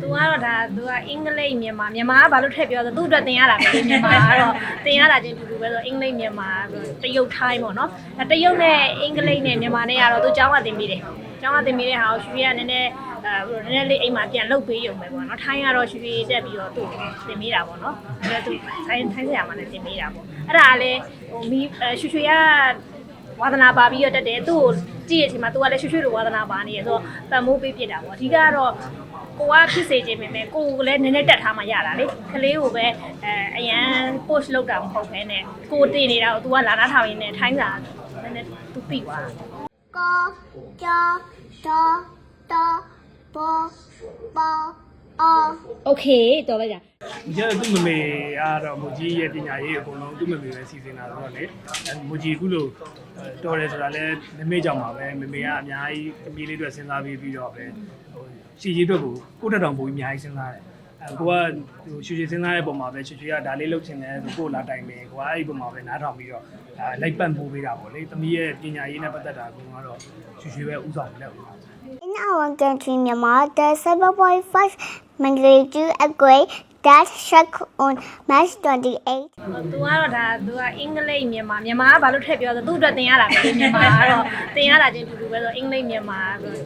သူကတော့ဒါသူကအင်္ဂလိပ်မြန်မာမြန်မာကဘာလို့ထည့်ပြောလဲသူ့အတွက်သင်ရတာပဲမြန်မာကတော့သင်ရတာချင်းတူတူပဲဆိုအင်္ဂလိပ်မြန်မာတရုတ်ထိုင်းပေါ့နော်အဲတရုတ်နဲ့အင်္ဂလိပ်နဲ့မြန်မာနဲ့ကတော့သူကျောင်းကသင်ပြီးတယ်ကျောင်းကသင်ပြီးတဲ့ဟာကိုရွှေကနည်းနည်းအဲနည်းနည်းလေးအိမ်မှာပြန်လုပ်ပေးရုံပဲပေါ့နော်ထိုင်းကတော့ရွှေတက်ပြီးတော့သူ့သင်ပေးတာပေါ့နော်အဲသူထိုင်းထိုင်းဆရာမနဲ့သင်ပေးတာပေါ့အဲ့ဒါကလည်းဟိုမီးရွှေရွှေကဝါသနာပါပြီးတော့တက်တယ်သူ့ကိုကြည့်ရချိန်မှာသူကလည်းရွှေရွှေလိုဝါသနာပါနေရဆိုတော့တန်မိုးပေးပြစ်တာပေါ့အဓိကကတော့ ကိုကဖြစ်စေခြင်းပဲမဲ့ကိုကလည်းနည်းနည်းတက်ထားမှရတာလေကလေးကိုပဲအဲအရန် push လုပ်တာမဟုတ်ပဲနဲ့ကိုတင်နေတာကို तू ကလာနာထောင်ရင်းနဲ့ထိုင်းစာနည်းနည်း तू သိသွားကောကြောတောတောဘောဘော အော်โอเคတော်လိုက်ကြညသူ့မမေကတော့မူကြီးရဲ့ပညာရေးအကုန်လုံးသူ့မမေပဲစီစဉ်တာဆိုတော့လေမူကြီးအခုလို့တော်တယ်ဆိုတာလည်းမမေကြောင့်ပါပဲမမေကအများကြီးအမီးလေးတွေစဉ်းစားပြီးပြီးတော့ပဲဟိုရှည်ကြီးအတွက်ကိုကိုတက်တောင်ပုံအများကြီးစဉ်းစားတယ်အဲကိုကဟိုရှူရှူစဉ်းစားတဲ့ပုံမှာပဲရှူရှူကဒါလေးလုပ်ချင်တယ်ဆိုကိုလာတိုင်မယ်ကိုကအဲ့ဒီပုံမှာပဲနားထောင်ပြီးတော့အဲလိုက်ပတ်ပို့ပေးတာပေါ့လေသမီးရဲ့ပညာရေးနဲ့ပတ်သက်တာကတော့ရှူရှူပဲဥဆောင်လက်ဦး In our country, Myanmar, the 7.5 magnitude earthquake that struck on March 28. ။ तू ကတော့ဒါ तू ကအင်္ဂလိပ်မြန်မာမြန်မာကဘာလို့ထည့်ပြောလဲသူ့အတွက်သင်ရတာပဲမြန်မာကတော့သင်ရတာချင်းတူတူပဲဆိုအင်္ဂလိပ်မြန်မာ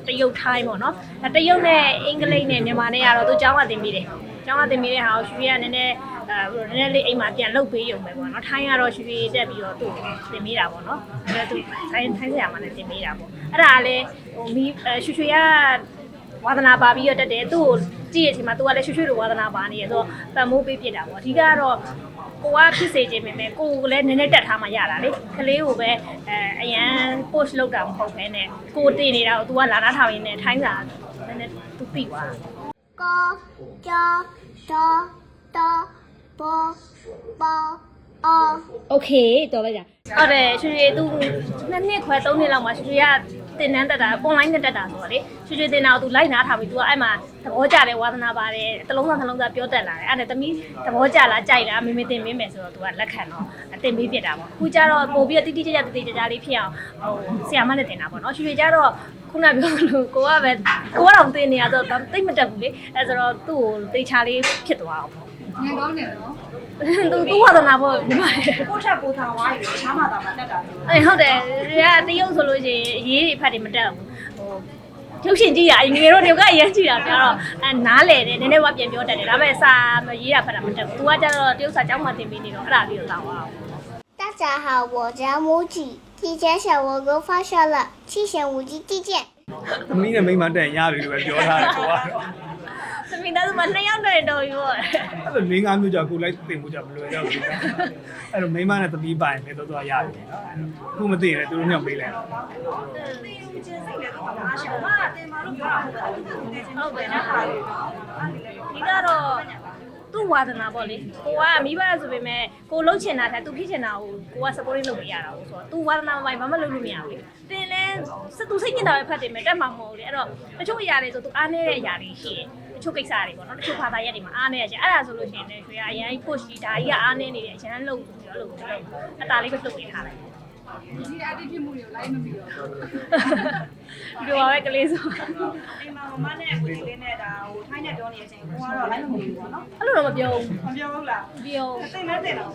တရုတ်ထိုင်းပေါ့နော်။အဲတရုတ်နဲ့အင်္ဂလိပ်နဲ့မြန်မာနဲ့ကတော့သူကျောင်းကသင်ပြီးတယ်။ကျောင်းကသင်ပြီးတဲ့ဟာကိုရွှေကနည်းနည်းအဲနည်းနည်းလေးအိမ်မှာပြန်လုပ်ပေးရုံပဲပေါ့နော်။ထိုင်းကတော့ရွှေတက်ပြီးတော့သူ့သင်ပေးတာပေါ့နော်။အဲသူထိုင်းထိုင်းဆရာမနဲ့သင်ပေးတာပေါ့။အဲ့ဒါကလည်းဟိုမီးရွှေရွှေက ဝါသနာပါပြီးတော့တက်တယ်သူ့ကိုကြည့်ရတဲ့အချိန်မှာသူကလည်းရွှေရွှေလိုဝါသနာပါနေရဆိုတော့ပံ့ပိုးပေးပြတာပေါ့အဓိကကတော့ကိုကဖြစ်စေခြင်းပဲပဲကိုကလည်းနည်းနည်းတက်ထားမှရတာလေကလေးကိုပဲအဲအရန် post လောက်တာမဟုတ်ပဲနဲ့ကိုတင်နေတာကို तू ကလာနာထောင်ရင်းနဲ့ထိုင်းစာနည်းနည်း तू ပြီးသွားကောကြောတောတောဘောဘောအော်โอเคတော်လိုက်ကြဟုတ်တယ်ရွှေရွှေ तू နှစ်နှစ်ခွဲသုံးနှစ်လောက်မှရွှေရွှေက တင်တန်းတက်တာ online နဲ့တက်တာဆိုတော့လေချွေချွေတင်တာကိုသူလိုက်နားထားပြီးသူကအဲ့မှာသဘောကျတယ်ဝါသနာပါတယ်တလုံးစားနှလုံးစားပြောတတ်လာတယ်အဲ့ဒါသမီးသဘောကျလားကြိုက်လားမေမေတင်မေးမယ်ဆိုတော့သူကလက်ခံတော့အတင်မေးပြစ်တာပေါ့ခုကျတော့ပို့ပြီးတိတိကျကျတိတိကျကျလေးဖြစ်အောင်ဟိုဆရာမနဲ့တင်တာပေါ့နော်ချွေချွေကျတော့ခုနပြောလို့ကိုကပဲကိုကတော့တင်နေရဆိုတော့တိတ်မတက်ဘူးလေအဲ့ဆိုတော့သူ့ကိုတေချာလေးဖြစ်သွားအောင်ပေါ့ငယ်ကောင်းတယ်နော် သူသူဝါသနာပေါ့ညီမလေး ကိုချက်ကိုထားဝါးရီချားမှသာမတက်တာဆို အေးဟုတ်တယ်ဒီကတရုပ်ဆိုလို့ရှိရင်အရေးတွေဖတ်တယ်မတက်ဘူးဟိုရုပ်ရှင်ကြည့်ရအငယ်တို့တွေကအရင်ကြည့်တာပြတော့အဲနားလေတယ်နည်းနည်းဝပြန်ပြောတတ်တယ်ဒါပေမဲ့စာမရေးတာဖတ်တာမတက်ဘူးသူကကျတော့တရုပ်စာကျောင်းမှာသင်ပေးနေတော့အဲ့ဒါလေးကိုတောင်းအောင် 大家好，我叫木吉，今天小我哥发烧了，七贤无极地见。 သမီးနဲ့မိန်းမတက်ရင်ရပြီလို့ပဲပြောထားတယ်ကိုကတော့ သ မီးသားစုမနှစ်ယောက်တည်းတော်ပြီပေါ့အဲ့လိုလေးငါးမျိုးကြောင့်ကိုလိုက်တင်မှုကြောင့်မလွယ်တော့ဘူးအဲ့လိုမိန်းမနဲ့သမီးပိုင်ပဲတော့တော့ရပြီခုမသိရင်လည်းသူတို့ညောက်ပေးလိုက်အားရှောင်းမတင်မာလို့ပြောတာဟုတ်တယ်ဟုတ်ပဲနော်ဒီကတော့သူ့ဝါသနာပေါ့လေကိုကမိဘဆိုပေမဲ့ကိုလှုပ်ချင်တာတဲ့သူဖြစ်ချင်တာကိုကိုက supporting လုပ်ပေးရတာကိုဆိုတော့သူဝါသနာမပိုင်ဘာမှလုပ်လို့မရဘူးလေတင်လဲစသူစိတ်ညစ်တာပဲဖတ်တယ်မယ်တက်မှာမဟုတ်လေအဲ့တော့တချို့အရာတွေဆိုသူအားနေတဲ့အရာတွေရှိတယ်တ ချို့ကိစ္စတွေပေါ့နော်တချို့ဘာသာရပ်တွေမှာအားနေရချင်းအဲ့ဒါဆိုလို့ရှိရင်လည်းရွှေကအရင် push ကြီးဒါကြီးကအားနေနေတယ်အရင်လှုပ်ပြီးတော့လှုပ်ပြီးတော့အတားလေးပဲလှုပ်ပေးထားလိုက် ဒီအတိဖြစ်မှုတွေကိုလိုက်မပြီးတော့ဒီလိုပါပဲကလေးဆိုအိမ်မှာမမနဲ့ကိုကြီးလေးနဲ့ဒါဟိုထိုင်းနဲ့ပြောနေတဲ့အချိန်ကိုကတော့လိုက်မပြီးဘူးပေါ့နော်အဲ့လိုတော့မပြောဘူးမပြောဘူးလားပြောတင်မဲတင်တော့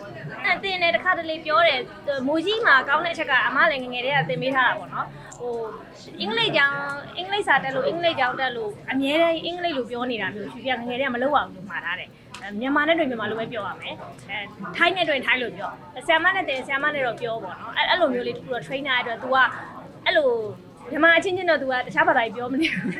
အဲ့တင်တယ်တခါတလေပြောတယ်မူကြီးမှာကောင်းတဲ့အချက်ကအမလည်းငယ်ငယ်တည်းကသင်ပေးထားတာပေါ့နော်ဟိုအင်္ဂလိပ်ကျောင်းအင်္ဂလိပ်စာတက်လို့အင်္ဂလိပ်ကျောင်းတက်လို့အမြဲတမ်းအင်္ဂလိပ်လိုပြောနေတာမျိုးသူကငယ်ငယ်တည်းကမလုပ်အောင်လို့မှာထားတယ်အဲ မြန်မာနဲ့တွေ့မြန်မာလိုပဲပြောရမယ်အဲထိုင်းနဲ့တွေ့ထိုင်းလိုပြောဆရာမနဲ့တင်ဆရာမနဲ့တော့ပြောပေါ့နော်အဲအဲ့လိုမျိုးလေးတခုတော့ trainer အတွက် तू ကအဲ့လိုမြန်မာအချင်းချင်းတော့ तू ကတခြားဘာသာကြီးပြောမနေဘူး